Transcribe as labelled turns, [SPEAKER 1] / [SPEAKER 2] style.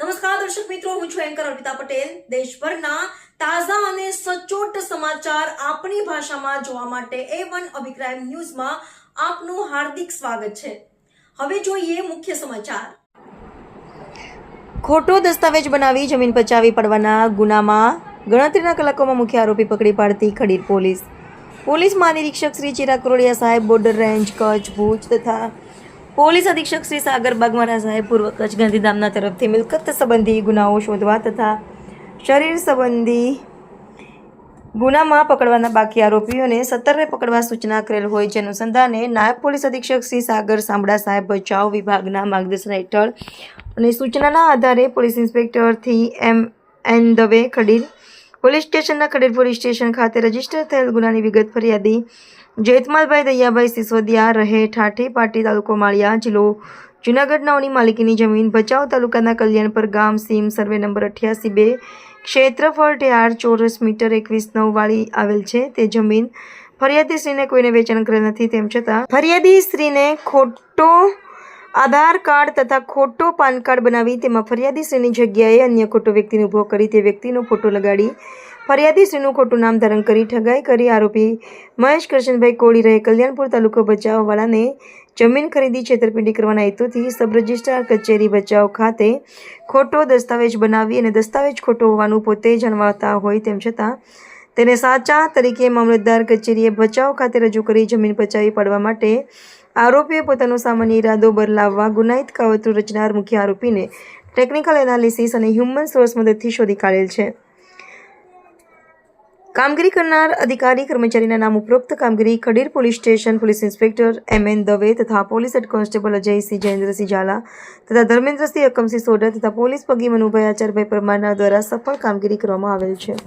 [SPEAKER 1] નમસ્કાર, દર્શક મિત્રો, હું છું એન્કર અર્પિતા પટેલ. દેશભરના તાજા અને સચોટ સમાચાર આપણી ભાષામાં જોવા માટે એ વન અભિપ્રાય ન્યૂઝમાં આપનું હાર્દિક સ્વાગત છે. હવે જોઈએ મુખ્ય સમાચાર. ખોટો દસ્તાવેજ બનાવી જમીન પચાવી પડવાના ગુનામાં ગણતરીના કલાકોમાં મુખ્ય આરોપી પકડી પાડતી ખડીર પોલીસ. પોલીસ મહાનિરીક્ષક શ્રી ચિરાગ કરોડિયા સાહેબ બોર્ડર રેન્જ, કચ્છ, ભુજ તથા પોલીસ અધિક્ષક શ્રી સાગર બાગમારા સાહેબ પૂર્વ કચ્છ ગાંધીધામના તરફથી મિલકત સંબંધી ગુનાઓ શોધવા તથા શરીર સંબંધી ગુનામાં પકડવાના બાકી આરોપીઓને સત્તરને પકડવા સૂચના કરેલ હોય જે અનુસંધાને નાયબ પોલીસ અધિક્ષક શ્રી સાગર સાંબડા સાહેબ બચાવ વિભાગના માર્ગદર્શન હેઠળ અને સૂચનાના આધારે police ઇન્સ્પેક્ટરથી M N Dave Khadir police સ્ટેશનના ખડીર પોલીસ સ્ટેશન ખાતે રજિસ્ટર થયેલ ગુનાની વિગત ફરિયાદી જેતમાલભાઈ દૈયાભાઈ સિસોદિયા રહે ઠાઠી પાટી તાલુકો માળિયા જિલ્લો જુનાગઢ માલિકીની જમીન ભચાઉ તાલુકાના કલ્યાણપર ગામ સીમ સર્વે નંબર અઠ્યાસી બે ક્ષેત્રફળ ટેઆર ચોરસ મીટર એકવીસ નવ વાળી આવેલ છે. તે જમીન ફરિયાદી શ્રીને કોઈને વેચાણ કરેલ નથી તેમ છતાં ફરિયાદી શ્રીને ખોટો આધાર કાર્ડ તથા ખોટો પાન કાર્ડ બનાવી તેમાં ફરિયાદીશ્રીની જગ્યાએ અન્ય ખોટો વ્યક્તિને ઊભો કરી તે વ્યક્તિનો ફોટો લગાડી ફરિયાદીશ્રીનું ખોટું નામ ધારણ કરી ઠગાઈ કરી આરોપી મહેશ કૃષ્ણભાઈ કોળી રહે કલ્યાણપુર તાલુકો બચાવવાળાને જમીન ખરીદી છેતરપિંડી કરવાના હેતુથી સબ રજિસ્ટ્રાર કચેરી બચાવ ખાતે ખોટો દસ્તાવેજ બનાવી અને દસ્તાવેજ ખોટો હોવાનું પોતે જણાવતા હોય તેમ છતાં તેને સાચા તરીકે મામલતદાર કચેરીએ બચાવ ખાતે રજૂ કરી જમીન બચાવી પાડવા માટે આરોપીએ પોતાનો સામાન્ય ઈરાદો બદલાવવા ગુનાહિત કાવતરું રચનાર મુખ્ય આરોપીને ટેકનિકલ એનાલિસિસ અને હ્યુમન સોર્સ મદદથી શોધી કાઢેલ છે. કામગીરી કરનાર અધિકારી કર્મચારીના નામ ઉપરોક્ત કામગીરી Khadir police station police inspector M N Dave તથા police head constable Ajaysinh Jayendrasinh Jhala તથા ધર્મેન્દ્રસિંહ અકમસિંહ સોઢા તથા પોલીસ પગી મનુભાઈ આચારભાઈ પરમારના દ્વારા સફળ કામગીરી કરવામાં આવેલ છે.